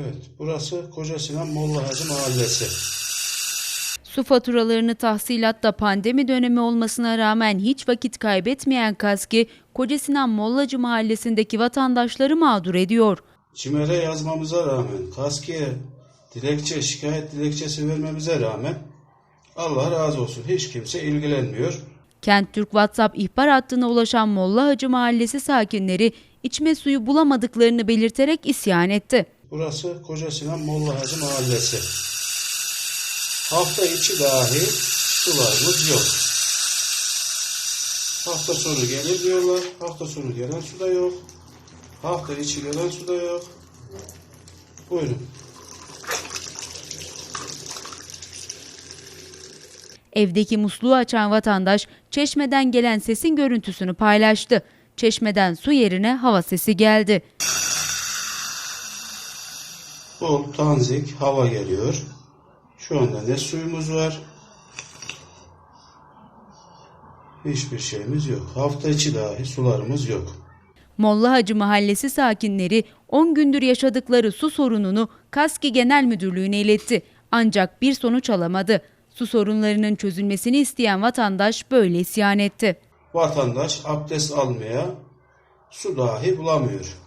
Evet, burası Koca Sinan Molla Hacı Mahallesi. Su faturalarını tahsilatta pandemi dönemi olmasına rağmen hiç vakit kaybetmeyen Kaski, Koca Sinan Mollacı mahallesindeki vatandaşları mağdur ediyor. CİMER'e yazmamıza rağmen, KASKİ'ye dilekçe, şikayet dilekçesi vermemize rağmen Allah razı olsun hiç kimse ilgilenmiyor. Kent Türk WhatsApp ihbar hattına ulaşan Molla Hacı mahallesi sakinleri içme suyu bulamadıklarını belirterek isyan etti. Burası Koca Sinan Molla Hacı Mahallesi. Hafta içi dahi sularımız yok. Hafta sonu gelir diyorlar. Hafta sonu gelen su da yok. Hafta içi gelen su da yok. Buyurun. Evdeki musluğu açan vatandaş çeşmeden gelen sesin görüntüsünü paylaştı. Çeşmeden su yerine hava sesi geldi. Bol tanzik hava geliyor. Şu anda ne suyumuz var. Hiçbir şeyimiz yok. Hafta içi dahi sularımız yok. Molla Hacı mahallesi sakinleri 10 gündür yaşadıkları su sorununu Kaski Genel Müdürlüğü'ne iletti. Ancak bir sonuç alamadı. Su sorunlarının çözülmesini isteyen vatandaş böyle isyan etti. Vatandaş abdest almaya su dahi bulamıyor.